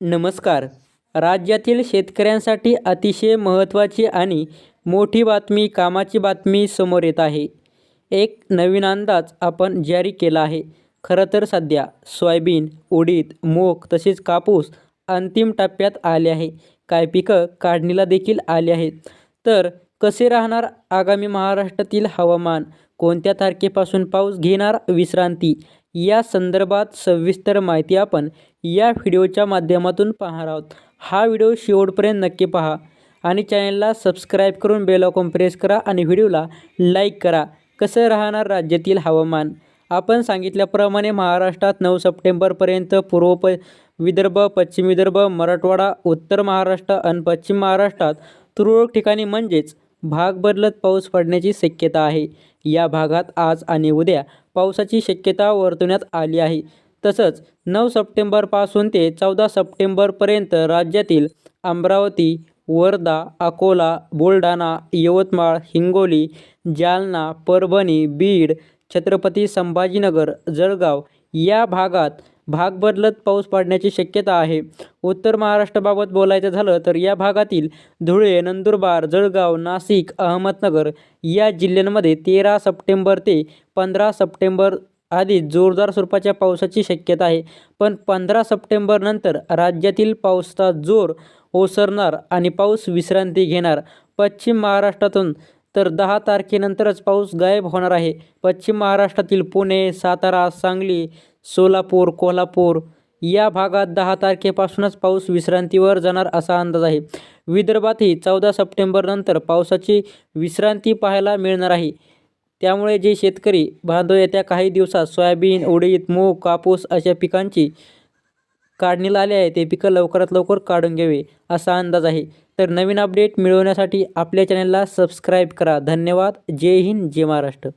नमस्कार. राज्यातील शेतकऱ्यांसाठी अतिशय महत्त्वाची आणि मोठी बातमी कामाची बातमी समोर येत आहे. एक नवीन अंदाज आपण जारी केला आहे. खरं तर सध्या सोयाबीन उडीद मूग तसेच कापूस अंतिम टप्प्यात आले आहे. काही पिकं काढणीला देखील आली आहेत. तर कसे राहणार आगामी महाराष्ट्रातील हवामान? कोणत्या तारखेपासून पाऊस घेणार विश्रांती? या संदर्भात सविस्तर माहिती आपण या व्हिडिओच्या माध्यमातून पाहणार आहोत. हा व्हिडिओ शेवटपर्यंत नक्की पहा आणि चॅनलला सबस्क्राईब करून बेल आयकॉन प्रेस करा आणि व्हिडिओला लाईक करा. कसं राहणार राज्यातील हवामान? आपण सांगितल्याप्रमाणे महाराष्ट्रात नऊ सप्टेंबरपर्यंत पूर्व प विदर्भ पश्चिम विदर्भ मराठवाडा उत्तर महाराष्ट्र आणि पश्चिम महाराष्ट्रात तुरळक ठिकाणी म्हणजेच भाग बदलत पाऊस पडण्याची शक्यता आहे. या भागात आज आणि उद्या पावसाची शक्यता वर्तवण्यात आली आहे. तसंच नऊ सप्टेंबरपासून ते चौदा सप्टेंबरपर्यंत राज्यातील अमरावती वर्धा अकोला बुलढाणा यवतमाळ हिंगोली जालना परभणी बीड छत्रपती संभाजीनगर जळगाव या भागात भाग बदलत पाऊस पडण्याची शक्यता आहे. उत्तर महाराष्ट्राबाबत बोलायचं झालं तर या भागातील धुळे नंदुरबार जळगाव नाशिक अहमदनगर या जिल्ह्यांमध्ये तेरा सप्टेंबर ते पंधरा सप्टेंबर आधी जोरदार स्वरूपाच्या पावसाची शक्यता आहे. पण पंधरा सप्टेंबरनंतर राज्यातील पावसाचा जोर ओसरणार आणि पाऊस विश्रांती घेणार. पश्चिम महाराष्ट्रातून तर दहा तारखेनंतरच पाऊस गायब होणार आहे. पश्चिम महाराष्ट्रातील पुणे सातारा सांगली सोलापूर कोल्हापूर या भागात दहा तारखेपासूनच पाऊस विश्रांतीवर जाणार असा अंदाज आहे. विदर्भातही चौदा सप्टेंबरनंतर पावसाची विश्रांती पाहायला मिळणार आहे. त्यामुळे जे शेतकरी बांधव येत्या काही दिवसात सोयाबीन उडीद मूग कापूस अशा पिकांची काढणीला आले आहे ते पिकं लवकरात लवकर काढून घ्यावे असा अंदाज आहे. तर नवीन अपडेट मिळवण्यासाठी आपल्या चॅनलला सबस्क्राईब करा. धन्यवाद. जय हिंद जय महाराष्ट्र.